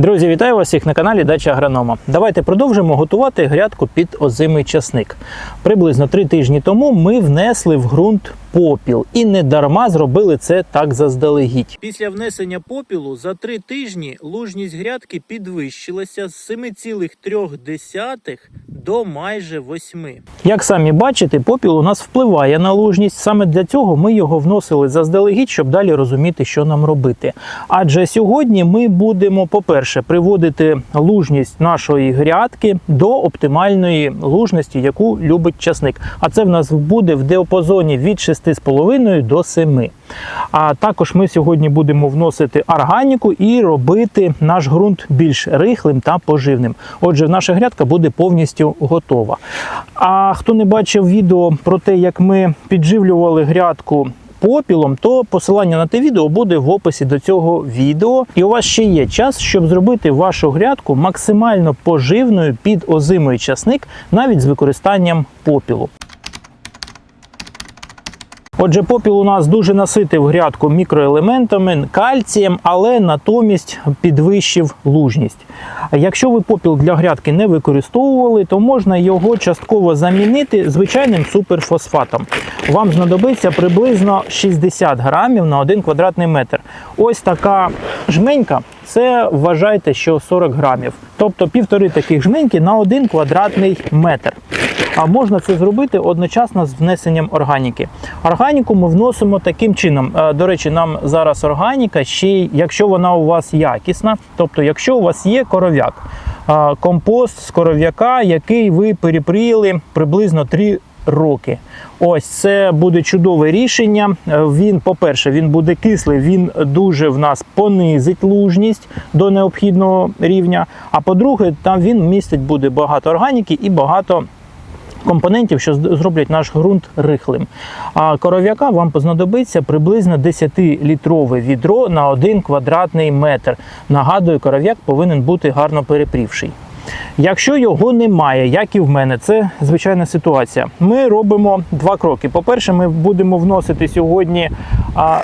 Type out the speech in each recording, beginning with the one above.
Друзі, вітаю вас всіх на каналі Дача Агронома. Давайте продовжимо готувати грядку під озимий часник. Приблизно три тижні тому ми внесли в ґрунт попіл і не дарма зробили це так заздалегідь. Після внесення попілу за три тижні лужність грядки підвищилася з 7,3 до майже 8. Як самі бачите, попіл у нас впливає на лужність. Саме для цього ми його вносили заздалегідь, щоб далі розуміти, що нам робити. Адже сьогодні ми будемо, по-перше, приводити лужність нашої грядки до оптимальної лужності, яку любить часник. А це в нас буде в діапазоні від 6,5 до 7. А також ми сьогодні будемо вносити органіку і робити наш ґрунт більш рихлим та поживним. Отже, наша грядка буде повністю готова. А хто не бачив відео про те, як ми підживлювали грядку попілом, то посилання на те відео буде в описі до цього відео. І у вас ще є час, щоб зробити вашу грядку максимально поживною під озимий часник, навіть з використанням попілу. Отже, попіл у нас дуже наситив грядку мікроелементами, кальцієм, але натомість підвищив лужність. Якщо ви попіл для грядки не використовували, то можна його частково замінити звичайним суперфосфатом. Вам знадобиться приблизно 60 грамів на 1 квадратний метр. Ось така жменька. Це вважайте, що 40 грамів. Тобто півтори таких жменьки на 1 квадратний метр. А можна це зробити одночасно з внесенням органіки. Органіку ми вносимо таким чином. Е, До речі, нам зараз органіка, ще якщо вона у вас якісна, тобто, якщо у вас є коров'як, е, компост з коров'яка, який ви перепріяли приблизно 3 роки. Ось це буде чудове рішення. Е, Він, по-перше, він буде кислий, він дуже в нас понизить лужність до необхідного рівня. А по-друге, там він містить буде багато органіки і багато компонентів, що зроблять наш ґрунт рихлим. А коров'яка вам знадобиться приблизно 10-літрове відро на 1 квадратний метр. Нагадую, коров'як повинен бути гарно перепрівший. Якщо його немає, як і в мене, це звичайна ситуація. Ми робимо два кроки. По-перше, ми будемо вносити сьогодні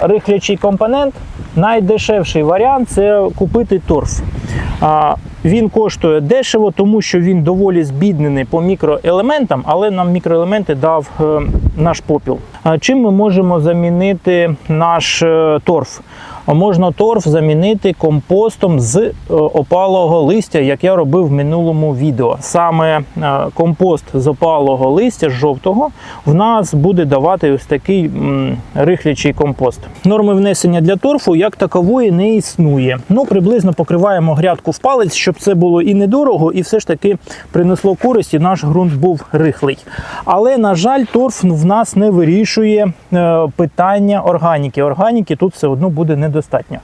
рихлячий компонент. Найдешевший варіант це купити торф. Він коштує дешево, тому що він доволі збіднений по мікроелементам, але нам мікроелементи дав е, наш попіл. Чим ми можемо замінити наш е, торф? Можна торф замінити компостом з е, опалого листя, як я робив в минулому відео. Саме е, компост з опалого листя з жовтого в нас буде давати ось такий рихлячий компост. Норми внесення для торфу як такової не існує. Ну, приблизно покриваємо грядку в палець, щоб це було і недорого, і все ж таки принесло користь, і наш ґрунт був рихлий. Але, на жаль, торф в нас не вирішує е, питання органіки. Органіки тут все одно буде недостатньо.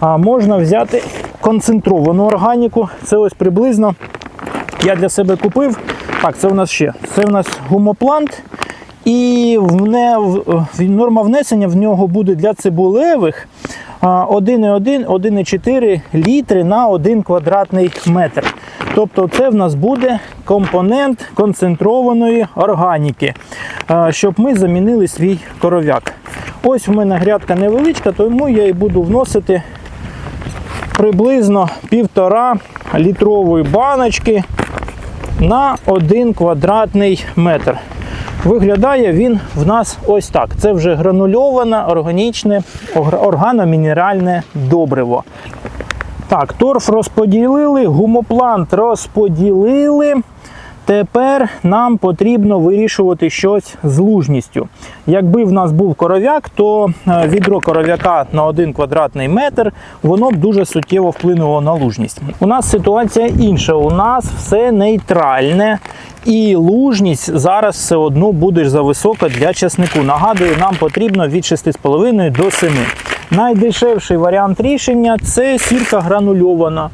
А можна взяти концентровану органіку. Це ось приблизно я для себе купив. Так, це у нас ще. Це у нас гумоплант. І в- норма внесення в нього буде для цибулевих а, 1,1, 1,4 літри на 1 квадратний метр. Тобто це в нас буде компонент концентрованої органіки, щоб ми замінили свій коров'як. Ось у мене грядка невеличка, тому я і буду вносити приблизно півтора літрової баночки на 1 квадратний метр. Виглядає він в нас ось так. Це вже гранульоване органічне органомінеральне добриво. Так, торф розподілили, гумоплант розподілили. Тепер нам потрібно вирішувати щось з лужністю. Якби в нас був коров'як, то е, відро коров'яка на 1 квадратний метр воно б дуже суттєво вплинуло на лужність. У нас ситуація інша. У нас все нейтральне, і лужність зараз все одно буде зависока для часнику. Нагадую, нам потрібно від 6,5 до 7. Найдешевший варіант рішення це сірка гранульована.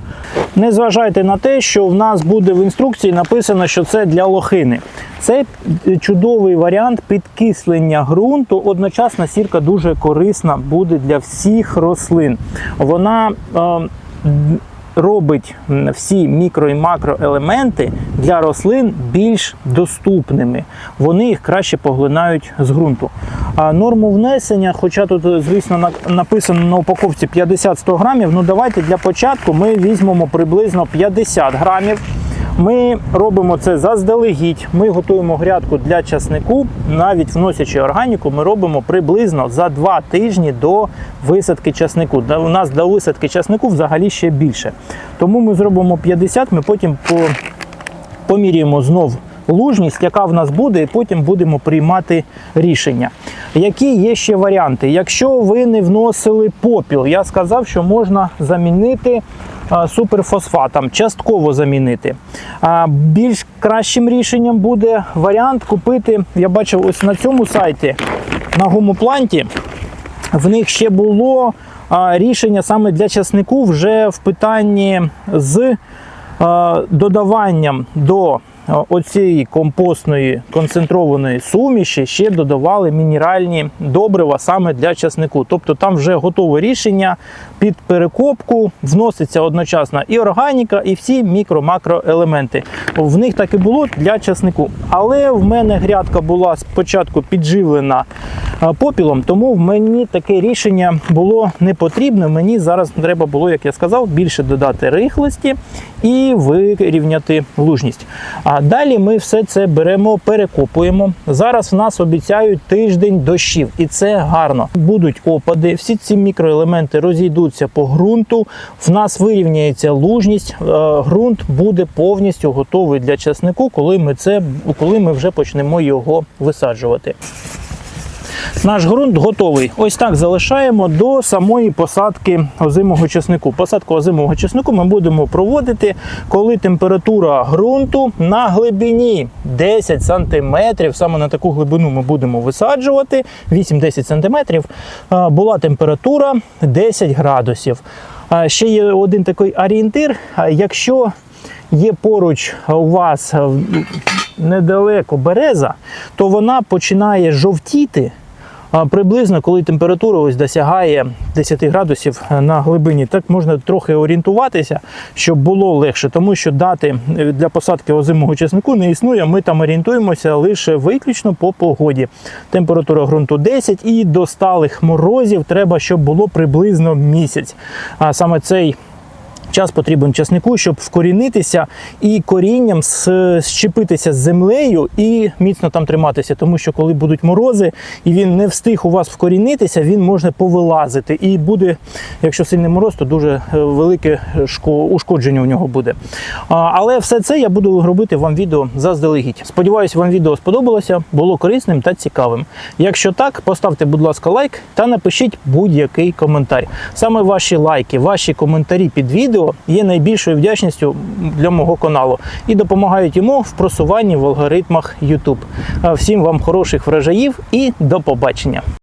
Не зважайте на те, що в нас буде в інструкції написано, що це для лохини. Це чудовий варіант підкислення ґрунту. Одночасно сірка дуже корисна буде для всіх рослин. Вона е, робить всі мікро і макроелементи для рослин більш доступними. Вони їх краще поглинають з ґрунту. А норму внесення, хоча тут, звісно, на- написано на упаковці 50-100 грамів, ну давайте для початку ми візьмемо приблизно 50 грамів. Ми робимо це заздалегідь. Ми готуємо грядку для часнику, навіть вносячи органіку, ми робимо приблизно за 2 тижні до висадки часнику. У нас до висадки часнику взагалі ще більше. Тому ми зробимо 50, ми потім по, поміряємо знов лужність, яка в нас буде, і потім будемо приймати рішення. Які є ще варіанти? Якщо ви не вносили попіл, я сказав, що можна замінити суперфосфатом, частково замінити. Більш кращим рішенням буде варіант купити. Я бачив ось на цьому сайті на гумопланті. В них ще було рішення саме для часнику вже в питанні з додаванням до оцієї компостної концентрованої суміші ще додавали мінеральні добрива саме для часнику. Тобто там вже готове рішення під перекопку, вноситься одночасно і органіка, і всі мікро-макроелементи. В них так і було для часнику. Але в мене грядка була спочатку підживлена попілом, тому мені таке рішення було не потрібне. Мені зараз треба було, як я сказав, більше додати рихлості і вирівняти лужність. А далі ми все це беремо, перекопуємо. Зараз в нас обіцяють тиждень дощів, і це гарно. Будуть опади, всі ці мікроелементи розійдуться по ґрунту. В нас вирівняється лужність. е, Ґрунт буде повністю готовий для часнику, коли ми це коли ми вже почнемо його висаджувати. Наш ґрунт готовий. Ось так залишаємо до самої посадки озимого чеснику. Посадку озимого чеснику ми будемо проводити, коли температура ґрунту на глибині 10 см, саме на таку глибину ми будемо висаджувати 8-10 см, була температура 10 градусів. Ще є один такий орієнтир. Якщо є поруч у вас недалеко береза, то вона починає жовтіти. Приблизно, коли температура ось досягає 10 градусів на глибині, так можна трохи орієнтуватися, щоб було легше, тому що дати для посадки озимого чеснику не існує. Ми там орієнтуємося лише виключно по погоді. Температура ґрунту 10 і до сталих морозів треба, щоб було приблизно місяць. А саме цей Час потрібен часнику, щоб вкорінитися і корінням щепитися з землею і міцно там триматися. Тому що коли будуть морози і він не встиг у вас вкорінитися, він може повилазити. І буде, якщо сильний мороз, то дуже е, велике ушкодження у нього буде. Але все це я буду робити вам відео заздалегідь. Сподіваюсь, вам відео сподобалося, було корисним та цікавим. Якщо так, поставте, будь ласка, лайк та напишіть будь-який коментар. Саме ваші лайки, ваші коментарі під відео є найбільшою вдячністю для мого каналу і допомагають йому в просуванні в алгоритмах YouTube. Всім вам хороших врожаїв і до побачення!